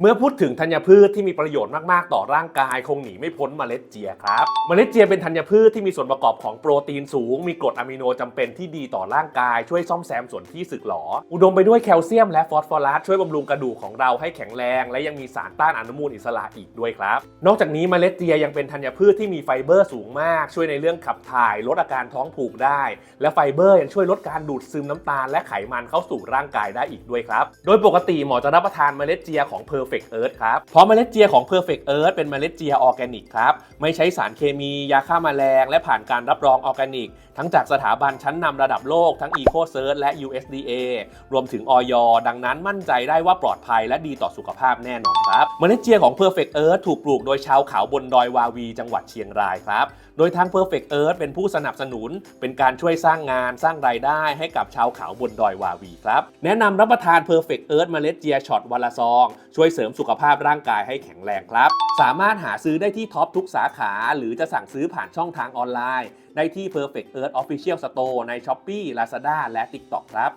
เมื่อพูดถึงธัญพืชที่มีประโยชน์มาก ๆ ต่อร่างกาย คงหนีไม่พ้นเมล็ดเจียครับเมล็ดเจียเป็นธัญพืชที่มีส่วนประกอบของโปรตีนสูง มีกรดอะมิโนจำเป็นที่ดีต่อร่างกาย ช่วยซ่อมแซมส่วนที่สึกหรอ อุดมไปด้วยแคลเซียมและฟอสฟอรัสช่วยบำรุงกระดูกของเราให้แข็งแรง และยังมีสารต้านอนุมูลอิสระอีกด้วยครับ นอกจากนี้เมล็ดเจียยังเป็นธัญพืชที่มีไฟเบอร์สูงมาก ช่วยในเรื่องขับถ่าย ลดอาการท้องผูกได้ และไฟเบอร์ยังช่วยลดการดูดซึมน้ำตาล และไขมันเข้าสู่ร่างกายได้อีกด้วยครับ โดยปกติหมอจะรับประทานเมล็ดเจียของ Perfect Earth ครับเพราะเมล็ดเจียของ Perfect Earth เป็นเมล็ดเจียออร์แกนิกครับ ไม่ใช้สารเคมี ยาฆ่าแมลง และผ่านการรับรองออร์แกนิก ทั้งจากสถาบันชั้นนำระดับโลกทั้ง EcoCert และ USDA รวมถึงออยดังนั้นมั่นใจได้ว่าปลอดภัยและดีต่อสุขภาพแน่นอนครับ เมล็ดเจียของ Perfect Earth ถูกปลูกโดยชาวเขาบนดอยวาวี จังหวัดเชียงรายครับ โดยทาง Perfect Earth เป็นผู้สนับสนุน เป็นการช่วยสร้างงานสร้างรายได้ให้กับชาวเขาบนดอยวาวีครับ แนะนำรับประทาน Perfect Earth เมล็ดเจียช็อตวันละซอง ช่วยเสริมสุขภาพร่างกายให้แข็งแรงครับ สามารถหาซื้อได้ที่ท็อปทุกสาขา หรือจะสั่งซื้อผ่านช่องทางออนไลน์ ได้ที่ Perfect Earth Official Store ใน Shopee Lazada และ TikTok ครับ